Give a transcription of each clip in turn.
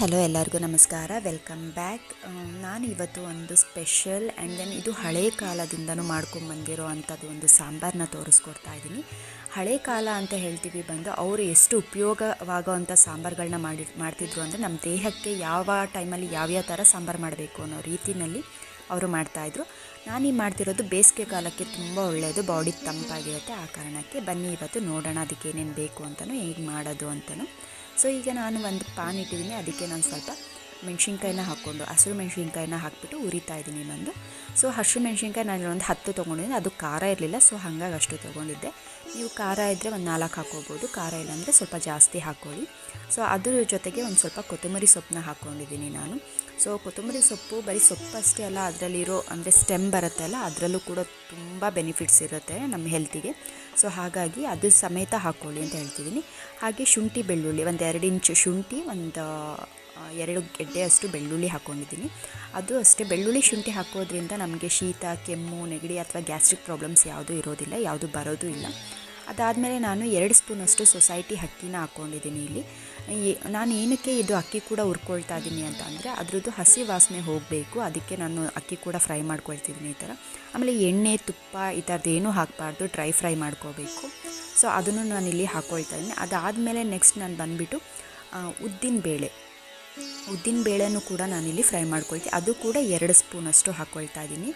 Hello ಎಲ್ಲರಿಗೂ ನಮಸ್ಕಾರ. Welcome back ನಾನು ಇವತ್ತು ಒಂದು ಸ್ಪೆಷಲ್ ಆ್ಯಂಡ್ ದೆನ್ ಇದು ಹಳೆ ಕಾಲದಿಂದನೂ ಮಾಡ್ಕೊಂಬಂದಿರೋ ಅಂಥದ್ದು ಒಂದು ಸಾಂಬಾರನ್ನ ತೋರಿಸ್ಕೊಡ್ತಾ ಇದ್ದೀನಿ. ಹಳೆ ಕಾಲ ಅಂತ ಹೇಳ್ತೀವಿ ಬಂದು ಅವರು ಎಷ್ಟು ಉಪಯೋಗವಾಗೋವಂಥ ಸಾಂಬಾರುಗಳನ್ನ ಮಾಡಿ, ಮಾಡ್ತಿದ್ರು ಅಂದರೆ ನಮ್ಮ ದೇಹಕ್ಕೆ ಯಾವ ಟೈಮಲ್ಲಿ ಯಾವ್ಯಾವ ಥರ ಸಾಂಬಾರು ಮಾಡಬೇಕು ಅನ್ನೋ ರೀತಿಯಲ್ಲಿ ಅವರು ಮಾಡ್ತಾಯಿದ್ರು ನಾನು ಈ ಮಾಡ್ತಿರೋದು ಬೇಸಿಗೆ ಕಾಲಕ್ಕೆ ತುಂಬ ಒಳ್ಳೆಯದು ಬಾಡಿ ತಂಪಾಗಿರುತ್ತೆ. ಆ ಕಾರಣಕ್ಕೆ ಬನ್ನಿ ಇವತ್ತು ನೋಡೋಣ ಅದಕ್ಕೆ ಏನೇನು ಬೇಕು ಅಂತಲೂ ಹೇಗೆ ಮಾಡೋದು ಅಂತಲೂ ಸೊ ಈಗ ನಾನು ಒಂದು ಪಾನ್ ಇಟ್ಟಿದ್ದೀನಿ. ಅದಕ್ಕೆ ನಾನು ಸ್ವಲ್ಪ ಮೆಣಸಿನ್ಕಾಯಿನ ಹಾಕ್ಕೊಂಡು, ಹಸಿರು ಮೆಣಸಿನ್ಕಾಯಿನ ಹಾಕ್ಬಿಟ್ಟು ಉರಿತಾ ಇದ್ದೀನಿ ಒಂದು. ಸೊ ಹಸಿರು ಮೆಣಸಿನ್ಕಾಯಿ ನಾನು ಒಂದು ಹತ್ತು ತೊಗೊಂಡಿದ್ದೀನಿ. ಅದು ಖಾರ ಇರಲಿಲ್ಲ ಸೊ ಹಾಗಾಗಿ ಅಷ್ಟು ತೊಗೊಂಡಿದ್ದೆ. ನೀವು ಖಾರ ಇದ್ದರೆ ಒಂದು ನಾಲ್ಕು ಹಾಕ್ಕೋಬೋದು. ಖಾರ ಇಲ್ಲ ಅಂದರೆ ಸ್ವಲ್ಪ ಜಾಸ್ತಿ ಹಾಕ್ಕೊಳ್ಳಿ. ಸೊ ಅದ್ರ ಜೊತೆಗೆ ಒಂದು ಸ್ವಲ್ಪ ಕೊತ್ತಂಬರಿ ಸೊಪ್ಪನ್ನ ಹಾಕ್ಕೊಂಡಿದ್ದೀನಿ ನಾನು. ಸೊ ಕೊತ್ತಂಬರಿ ಸೊಪ್ಪು, ಬರೀ ಸೊಪ್ಪು ಅಷ್ಟೇ ಅಲ್ಲ, ಅದರಲ್ಲಿರೋ ಅಂದರೆ ಸ್ಟೆಮ್ ಬರುತ್ತೆ ಅಲ್ಲ ಅದರಲ್ಲೂ ಕೂಡ ತುಂಬ ಬೆನಿಫಿಟ್ಸ್ ಇರುತ್ತೆ ನಮ್ಮ ಹೆಲ್ತಿಗೆ ಸೊ ಹಾಗಾಗಿ ಅದು ಸಮೇತ ಹಾಕ್ಕೊಳ್ಳಿ ಅಂತ ಹೇಳ್ತಿದ್ದೀನಿ ಹಾಗೆ ಶುಂಠಿ, ಬೆಳ್ಳುಳ್ಳಿ, ಒಂದು ಎರಡು ಇಂಚು ಶುಂಠಿ, ಒಂದು ಎರಡು ಗೆಡ್ಡೆಯಷ್ಟು ಬೆಳ್ಳುಳ್ಳಿ ಹಾಕ್ಕೊಂಡಿದ್ದೀನಿ ಅದು ಅಷ್ಟೇ, ಬೆಳ್ಳುಳ್ಳಿ, ಶುಂಠಿ ಹಾಕೋದ್ರಿಂದ ನಮಗೆ ಶೀತ, ಕೆಮ್ಮು, ನೆಗಡಿ ಅಥವಾ ಗ್ಯಾಸ್ಟ್ರಿಕ್ ಪ್ರಾಬ್ಲಮ್ಸ್ ಯಾವುದೂ ಇರೋದಿಲ್ಲ, ಯಾವುದು ಬರೋದು ಇಲ್ಲ. ಅದಾದಮೇಲೆ ನಾನು ಎರಡು ಸ್ಪೂನಷ್ಟು ಸೊಸೈಟಿ ಅಕ್ಕಿನ ಹಾಕ್ಕೊಂಡಿದ್ದೀನಿ ಇಲ್ಲಿ. ನಾನು ಏನಕ್ಕೆ ಇದು ಅಕ್ಕಿ ಕೂಡ ಹುರ್ಕೊಳ್ತಾ ಇದ್ದೀನಿ ಅಂತ ಅಂದರೆ ಅದ್ರದ್ದು ಹಸಿ ವಾಸನೆ ಹೋಗಬೇಕು, ಅದಕ್ಕೆ ನಾನು ಅಕ್ಕಿ ಕೂಡ ಫ್ರೈ ಮಾಡ್ಕೊಳ್ತಿದ್ದೀನಿ ಈ ಥರ. ಆಮೇಲೆ ಎಣ್ಣೆ, ತುಪ್ಪ ಈ ಥರದ್ದು ಏನೂ ಹಾಕಬಾರ್ದು ಡ್ರೈ ಫ್ರೈ ಮಾಡ್ಕೋಬೇಕು. ಸೊ ಅದನ್ನು ನಾನಿಲ್ಲಿ ಹಾಕ್ಕೊಳ್ತಾ ಇದ್ದೀನಿ ಅದಾದಮೇಲೆ ನೆಕ್ಸ್ಟ್ ನಾನು ಬಂದುಬಿಟ್ಟು ಉದ್ದಿನ ಬೇಳೆ. ಉದ್ದಿನ ಬೇಳೆನೂ ಕೂಡ ನಾನಿಲ್ಲಿ ಫ್ರೈ ಮಾಡ್ಕೊಳ್ತೀನಿ ಅದು ಕೂಡ ಎರಡು ಸ್ಪೂನಷ್ಟು ಹಾಕ್ಕೊಳ್ತಾ ಇದ್ದೀನಿ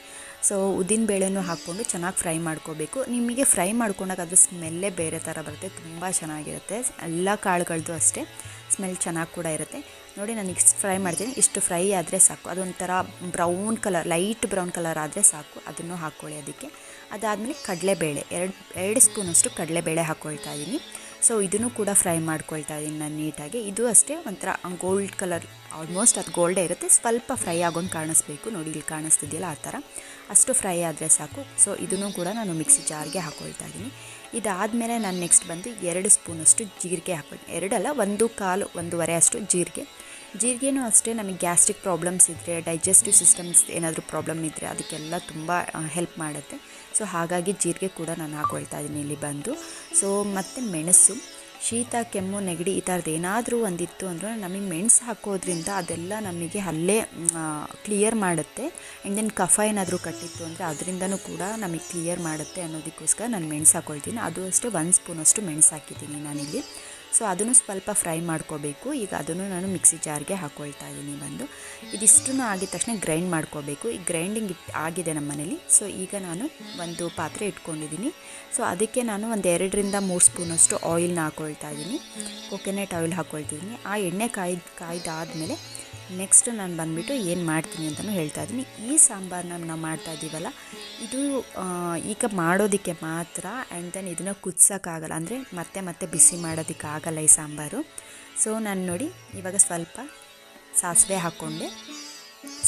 ಸೊ ಉದ್ದಿನ ಬೇಳೆನೂ ಹಾಕ್ಕೊಂಡು ಚೆನ್ನಾಗಿ ಫ್ರೈ ಮಾಡ್ಕೋಬೇಕು. ನಿಮಗೆ ಫ್ರೈ ಮಾಡ್ಕೊಂಡಾಗ ಅದು ಸ್ಮೆಲ್ಲೇ ಬೇರೆ ಥರ ಬರುತ್ತೆ, ತುಂಬ ಚೆನ್ನಾಗಿರುತ್ತೆ. ಎಲ್ಲ ಕಾಳುಗಳದ್ದು ಅಷ್ಟೇ, ಸ್ಮೆಲ್ ಚೆನ್ನಾಗಿ ಕೂಡ ಇರುತ್ತೆ. ನೋಡಿ ನಾನು ಇಷ್ಟು ಫ್ರೈ ಮಾಡ್ತೀನಿ. ಇಷ್ಟು ಫ್ರೈ ಆದರೆ ಸಾಕು. ಅದೊಂಥರ brown colour, light brown colour ಆದರೆ ಸಾಕು. ಅದನ್ನು ಹಾಕ್ಕೊಳ್ಳಿ ಅದಕ್ಕೆ. ಅದಾದಮೇಲೆ ಕಡಲೆಬೇಳೆ, ಎರಡು ಎರಡು ಸ್ಪೂನಷ್ಟು ಕಡಲೆಬೇಳೆ ಹಾಕ್ಕೊಳ್ತಾ ಇದ್ದೀನಿ ಸೊ ಇದನ್ನು ಕೂಡ ಫ್ರೈ ಮಾಡ್ಕೊಳ್ತಾ ಇದ್ದೀನಿ ನಾನು ನೀಟಾಗಿ. ಇದು ಅಷ್ಟೇ ಒಂಥರ ಗೋಲ್ಡ್ ಕಲರ್, ಆಲ್ಮೋಸ್ಟ್ ಅದು ಗೋಲ್ಡೇ ಇರುತ್ತೆ. ಸ್ವಲ್ಪ ಫ್ರೈ ಆಗೋಂಗೆ ಕಾಣಿಸ್ಬೇಕು. ನೋಡಿ, ಇಲ್ಲಿ ಕಾಣಿಸ್ತಿದೆಯಲ್ಲ ಆ ಥರ. ಅಷ್ಟು ಫ್ರೈ ಆದರೆ ಸಾಕು. ಸೊ ಇದನ್ನು ಕೂಡ ನಾನು ಮಿಕ್ಸಿ ಜಾರ್ಗೆ ಹಾಕ್ಕೊಳ್ತಾ ಇದ್ದೀನಿ ಇದಾದಮೇಲೆ ನಾನು ನೆಕ್ಸ್ಟ್ ಬಂದು ಎರಡು ಸ್ಪೂನಷ್ಟು ಜೀರಿಗೆ ಹಾಕೊಳ್ತೀನಿ. ಎರಡಲ್ಲ, ಒಂದು ಕಾಲು, ಒಂದೂವರೆ ಅಷ್ಟು ಜೀರಿಗೆ. ಜೀರಿಗೆನೂ ಅಷ್ಟೇ ನಮಗೆ ಗ್ಯಾಸ್ಟ್ರಿಕ್ ಪ್ರಾಬ್ಲಮ್ಸ್ ಇದ್ದರೆ ಡೈಜೆಸ್ಟಿವ್ ಸಿಸ್ಟಮ್ಸ್ ಏನಾದರೂ ಪ್ರಾಬ್ಲಮ್ ಇದ್ದರೆ ಅದಕ್ಕೆಲ್ಲ ತುಂಬ ಹೆಲ್ಪ್ ಮಾಡುತ್ತೆ. ಸೊ ಹಾಗಾಗಿ ಜೀರಿಗೆ ಕೂಡ ನಾನು ಹಾಕೊಳ್ತಾ ಇದ್ದೀನಿ ಇಲ್ಲಿ ಬಂದು. ಸೊ ಮತ್ತು ಮೆಣಸು, ಶೀತ, ಕೆಮ್ಮು, ನೆಗಡಿ ಈ ಥರದ್ದು ಏನಾದರೂ ಒಂದಿತ್ತು ಅಂದರೆ ನಮಗೆ ಮೆಣಸು ಹಾಕೋದ್ರಿಂದ ಅದೆಲ್ಲ ನಮಗೆ ಅಲ್ಲೇ ಕ್ಲಿಯರ್ ಮಾಡುತ್ತೆ. ಆ್ಯಂಡ್ ದೆನ್ ಕಫ ಏನಾದರೂ ಕಟ್ಟಿತ್ತು ಅಂದರೆ ಅದರಿಂದನೂ ಕೂಡ ನಮಗೆ ಕ್ಲಿಯರ್ ಮಾಡುತ್ತೆ ಅನ್ನೋದಕ್ಕೋಸ್ಕರ ನಾನು ಮೆಣಸು ಹಾಕ್ಕೊಳ್ತೀನಿ ಅದು ಅಷ್ಟೇ ಒಂದು ಸ್ಪೂನಷ್ಟು ಮೆಣಸು ಹಾಕಿದ್ದೀನಿ ನಾನಿಲ್ಲಿ. ಸೊ ಅದನ್ನು ಸ್ವಲ್ಪ ಫ್ರೈ ಮಾಡ್ಕೋಬೇಕು. ಈಗ ಅದನ್ನು ನಾನು ಮಿಕ್ಸಿ ಜಾರ್ಗೆ ಹಾಕ್ಕೊಳ್ತಾ ಇದ್ದೀನಿ ಬಂದು. ಇದಿಷ್ಟು ಆಗಿದ ತಕ್ಷಣ ಗ್ರೈಂಡ್ ಮಾಡ್ಕೋಬೇಕು. ಈ ಗ್ರೈಂಡಿಂಗ್ ಇಟ್ ಆಗಿದೆ ನಮ್ಮ ಮನೇಲಿ. ಸೊ ಈಗ ನಾನು ಒಂದು ಪಾತ್ರೆ ಇಟ್ಕೊಂಡಿದ್ದೀನಿ ಸೊ ಅದಕ್ಕೆ ನಾನು ಒಂದು ಎರಡರಿಂದ ಮೂರು ಸ್ಪೂನಷ್ಟು ಆಯಿಲ್ನ ಹಾಕ್ಕೊಳ್ತಾ ಇದ್ದೀನಿ ಕೊಕೊನೆಟ್ ಆಯಿಲ್ ಹಾಕ್ಕೊಳ್ತಿದ್ದೀನಿ ಆ ಎಣ್ಣೆ ಕಾಯ್ದು, ಕಾಯ್ದಾದಮೇಲೆ ನೆಕ್ಸ್ಟ್ ನಾನು ಬಂದುಬಿಟ್ಟು ಏನು ಮಾಡ್ತೀನಿ ಅಂತಲೂ ಹೇಳ್ತಾ ಇದ್ದೀನಿ ಈ ಸಾಂಬಾರನ್ನ ನಾವು ಮಾಡ್ತಾ ಇದ್ದೀವಲ್ಲ ಇದು ಈಗ ಮಾಡೋದಕ್ಕೆ ಮಾತ್ರ ಆ್ಯಂಡ್ ದೆನ್ ಇದನ್ನು ಕುದ್ಸೋಕ್ಕಾಗಲ್ಲ. ಅಂದರೆ ಮತ್ತೆ ಮತ್ತೆ ಬಿಸಿ ಮಾಡೋದಕ್ಕಾಗಲ್ಲ ಈ ಸಾಂಬಾರು. ಸೊ ನಾನು ನೋಡಿ, ಇವಾಗ ಸ್ವಲ್ಪ ಸಾಸಿವೆ ಹಾಕ್ಕೊಂಡೆ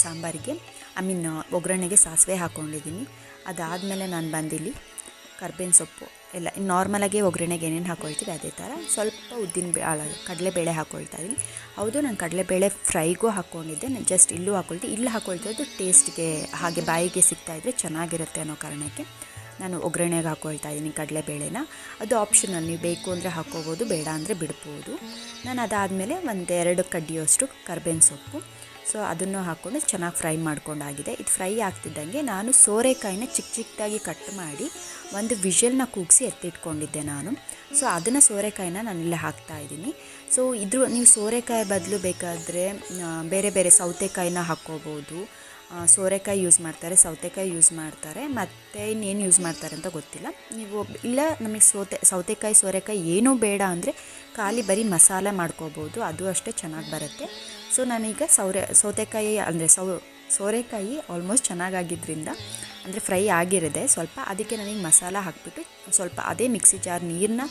ಸಾಂಬಾರಿಗೆ. ಐ ಮೀನ್ ಒಗ್ಗರಣೆಗೆ ಸಾಸಿವೆ ಹಾಕ್ಕೊಂಡಿದ್ದೀನಿ ಅದಾದಮೇಲೆ ನಾನು ಬಂದಿಲ್ಲಿ ಕರ್ಬೇವಿನ ಸೊಪ್ಪು. ಎಲ್ಲ ನಾರ್ಮಲಾಗಿ ಒಗ್ಗರಣೆಗೆ ಏನೇನು ಹಾಕ್ಕೊಳ್ತೀವಿ ಅದೇ ಥರ ಸ್ವಲ್ಪ ಉದ್ದಿನ ಕಡಲೆಬೇಳೆ ಹಾಕ್ಕೊಳ್ತಾ ಇದ್ದೀನಿ ಹೌದು, ನಾನು ಕಡಲೆಬೇಳೆ ಫ್ರೈಗೂ ಹಾಕ್ಕೊಂಡಿದ್ದೆ. ನಾನು ಜಸ್ಟ್ ಇಲ್ಲೂ ಹಾಕ್ಕೊಳ್ತೀನಿ ಇಲ್ಲಿ ಹಾಕ್ಕೊಳ್ತಿರೋದು ಟೇಸ್ಟ್ಗೆ ಹಾಗೆ ಬಾಯಿಗೆ ಸಿಗ್ತಾಯಿದ್ರೆ ಚೆನ್ನಾಗಿರುತ್ತೆ ಅನ್ನೋ ಕಾರಣಕ್ಕೆ ನಾನು ಒಗ್ಗರಣೆಗೆ ಹಾಕ್ಕೊಳ್ತಾ ಇದ್ದೀನಿ ಕಡಲೆಬೇಳೆನ. ಅದು ಆಪ್ಷನಲ್ ನೀವು ಬೇಕು ಅಂದರೆ ಹಾಕ್ಕೋಬೋದು ಬೇಡ ಅಂದರೆ ಬಿಡ್ಬೋದು. ನಾನು ಅದಾದಮೇಲೆ ಒಂದೆರಡು ಕಡ್ಡಿಯಷ್ಟು ಕರ್ಬೇವಿನ ಸೊಪ್ಪು. ಸೊ ಅದನ್ನು ಹಾಕ್ಕೊಂಡು ಚೆನ್ನಾಗಿ ಫ್ರೈ ಮಾಡ್ಕೊಂಡಾಗಿದೆ. ಇದು ಫ್ರೈ ಆಗ್ತಿದ್ದಂಗೆ ನಾನು ಸೋರೆಕಾಯಿನ ಚಿಕ್ಕ ಚಿಕ್ಕದಾಗಿ ಕಟ್ ಮಾಡಿ ಒಂದು ವಿಷಲ್ನ ಕೂಗಿಸಿ ಎತ್ತಿಟ್ಕೊಂಡಿದ್ದೆ ನಾನು. ಸೊ ಅದನ್ನು ಸೋರೆಕಾಯಿನ ನಾನಿಲ್ಲಿ ಹಾಕ್ತಾ ಇದ್ದೀನಿ. ಸೊ ಇದ್ರ ನೀವು ಸೋರೆಕಾಯಿ ಬದಲು ಬೇಕಾದರೆ ಬೇರೆ ಬೇರೆ ಸೌತೆಕಾಯಿನ ಹಾಕ್ಕೋಬೋದು. ಸೋರೆಕಾಯಿ ಯೂಸ್ ಮಾಡ್ತಾರೆ, ಸೌತೆಕಾಯಿ ಯೂಸ್ ಮಾಡ್ತಾರೆ, ಮತ್ತು ಇನ್ನೇನು ಯೂಸ್ ಮಾಡ್ತಾರೆ ಅಂತ ಗೊತ್ತಿಲ್ಲ. ನೀವು ಇಲ್ಲ ನಮಗೆ ಸೌತೆ, ಸೌತೆಕಾಯಿ, ಸೋರೆಕಾಯಿ ಏನೂ ಬೇಡ ಅಂದರೆ ಖಾಲಿ ಬರೀ ಮಸಾಲೆ ಮಾಡ್ಕೋಬೋದು. ಅದು ಅಷ್ಟೇ ಚೆನ್ನಾಗಿ ಬರುತ್ತೆ. ಸೊ ನಾನೀಗ ಸೌರೆ, ಸೌತೆಕಾಯಿ ಅಂದರೆ ಸೌ, ಸೋರೆಕಾಯಿ ಆಲ್ಮೋಸ್ಟ್ ಚೆನ್ನಾಗಾಗಿದ್ದರಿಂದ ಅಂದರೆ ಫ್ರೈ ಆಗಿರದೆ ಸ್ವಲ್ಪ ಅದಕ್ಕೆ ನನಗೆ ಮಸಾಲ ಹಾಕಿಬಿಟ್ಟು ಸ್ವಲ್ಪ ಅದೇ ಮಿಕ್ಸಿ ಜಾರ್ ನೀರನ್ನ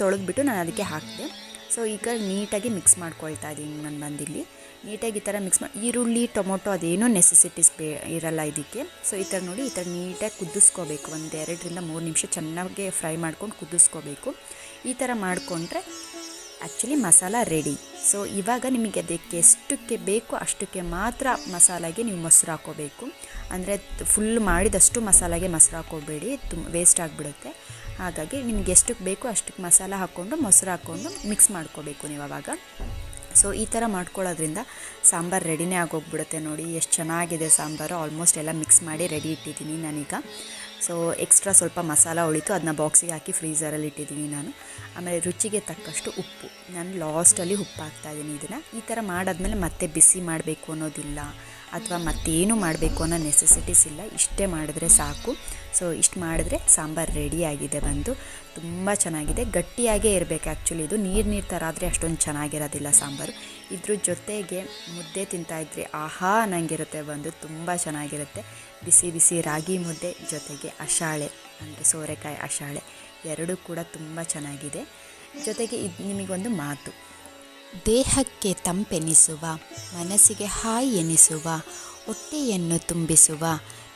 ತೊಳೆದ್ಬಿಟ್ಟು ನಾನು ಅದಕ್ಕೆ ಹಾಕಿದೆ. ಸೊ ಈಗ ನೀಟಾಗಿ ಮಿಕ್ಸ್ ಮಾಡ್ಕೊಳ್ತಾ ಇದ್ದೀನಿ ನಾನು ಬಂದಿಲ್ಲಿ. ನೀಟಾಗಿ ಈ ಥರ ಮಿಕ್ಸ್ ಮಾಡಿ ಈರುಳ್ಳಿ, ಟೊಮೊಟೊ ಅದೇನೂ ನೆಸೆಸಿಟೀಸ್ ಬೇ, ಇರಲ್ಲ ಇದಕ್ಕೆ. ಸೊ ಈ ಥರ ನೋಡಿ, ಈ ಥರ ನೀಟಾಗಿ ಕುದಿಸ್ಕೋಬೇಕು ಒಂದು ಎರಡರಿಂದ ಮೂರು ನಿಮಿಷ ಚೆನ್ನಾಗಿ ಫ್ರೈ ಮಾಡ್ಕೊಂಡು ಕುದಿಸ್ಕೋಬೇಕು. ಈ ಥರ ಮಾಡಿಕೊಂಡ್ರೆ ಆ್ಯಕ್ಚುಲಿ ಮಸಾಲ ರೆಡಿ ಸೊ ಇವಾಗ ನಿಮಗೆ ಅದಕ್ಕೆ ಎಷ್ಟಕ್ಕೆ ಬೇಕು ಅಷ್ಟಕ್ಕೆ ಮಾತ್ರ ಮಸಾಲೆಗೆ ನೀವು ಮೊಸರು ಹಾಕೋಬೇಕು. ಅಂದರೆ ಫುಲ್ ಮಾಡಿದಷ್ಟು ಮಸಾಲೆಗೆ ಮೊಸರು ಹಾಕೋಬೇಡಿ. ತುಂಬ ವೇಸ್ಟ್ ಆಗಿಬಿಡುತ್ತೆ. ಹಾಗಾಗಿ ನಿಮ್ಗೆ ಎಷ್ಟಕ್ಕೆ ಬೇಕು ಅಷ್ಟಕ್ಕೆ ಮಸಾಲ ಹಾಕ್ಕೊಂಡು ಮೊಸರು ಹಾಕ್ಕೊಂಡು ಮಿಕ್ಸ್ ಮಾಡ್ಕೋಬೇಕು ನೀವು ಆವಾಗ ಸೊ ಈ ಥರ ಮಾಡ್ಕೊಳ್ಳೋದ್ರಿಂದ ಸಾಂಬಾರು ರೆಡಿನೇ ಆಗೋಗ್ಬಿಡುತ್ತೆ ನೋಡಿ. ಎಷ್ಟು ಚೆನ್ನಾಗಿದೆ ಸಾಂಬಾರು. ಆಲ್ಮೋಸ್ಟ್ ಎಲ್ಲ ಮಿಕ್ಸ್ ಮಾಡಿ ರೆಡಿ ಇಟ್ಟಿದ್ದೀನಿ ನಾನೀಗ. ಸೊ ಎಕ್ಸ್ಟ್ರಾ ಸ್ವಲ್ಪ ಮಸಾಲ ಉಳಿತು ಅದನ್ನ ಬಾಕ್ಸಿಗೆ ಹಾಕಿ ಫ್ರೀಸರಲ್ಲಿ ಇಟ್ಟಿದ್ದೀನಿ ನಾನು. ಆಮೇಲೆ ರುಚಿಗೆ ತಕ್ಕಷ್ಟು ಉಪ್ಪು. ನಾನು ಲಾಸ್ಟಲ್ಲಿ ಉಪ್ಪು ಹಾಕ್ತಾ ಇದ್ದೀನಿ ಇದನ್ನು. ಈ ಥರ ಮಾಡಾದ್ಮೇಲೆ ಮತ್ತೆ ಬಿಸಿ ಮಾಡಬೇಕು ಅನ್ನೋದಿಲ್ಲ. ಅಥವಾ ಮತ್ತೇನು ಮಾಡಬೇಕು ಅನ್ನೋ ನೆಸೆಸಿಟೀಸ್ ಇಲ್ಲ. ಇಷ್ಟೇ ಮಾಡಿದ್ರೆ ಸಾಕು. ಸೊ ಇಷ್ಟು ಮಾಡಿದ್ರೆ ಸಾಂಬಾರು ರೆಡಿಯಾಗಿದೆ ಬಂದು. ತುಂಬ ಚೆನ್ನಾಗಿದೆ. ಗಟ್ಟಿಯಾಗೇ ಇರಬೇಕು ಆ್ಯಕ್ಚುಲಿ ಇದು ನೀರು ನೀರು ಥರ ಆದರೆ ಅಷ್ಟೊಂದು ಚೆನ್ನಾಗಿರೋದಿಲ್ಲ ಸಾಂಬಾರು. ಇದ್ರ ಜೊತೆಗೆ ಮುದ್ದೆ ತಿಂತಾಯಿದ್ರೆ ಆಹಾ ಅನ್ನಂಗಿರುತ್ತೆ ಬಂದು. ತುಂಬ ಚೆನ್ನಾಗಿರುತ್ತೆ. ಬಿಸಿ ಬಿಸಿ ರಾಗಿ ಮುದ್ದೆ ಜೊತೆಗೆ ಅಷಾಳೆ ಅಂದರೆ ಸೋರೆಕಾಯಿ ಅಷಾಳೆ ಎರಡೂ ಕೂಡ ತುಂಬ ಚೆನ್ನಾಗಿದೆ. ಜೊತೆಗೆ ಇದು ನಿಮಗೊಂದು ಮಾತು. ದೇಹಕ್ಕೆ ತಂಪೆನಿಸುವ, ಮನಸ್ಸಿಗೆ ಹಾಯಿ ಎನಿಸುವ, ಹೊಟ್ಟೆಯನ್ನು ತುಂಬಿಸುವ,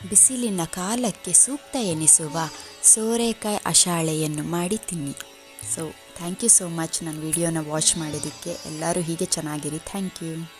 ಬಿಸಿಲಿನ ಕಾಲಕ್ಕೆ ಸೂಕ್ತ ಎನಿಸುವ ಸೋರೆಕಾಯಿ ಅಷಾಳೆಯನ್ನು ಮಾಡಿ ತಿನ್ನಿ. So thank you so much ನನ್ನ ವಿಡಿಯೋನ ವಾಚ್ ಮಾಡಿದ್ದಕ್ಕೆ ಎಲ್ಲರೂ ಹೀಗೆ ಚೆನ್ನಾಗಿರಿ. Thank you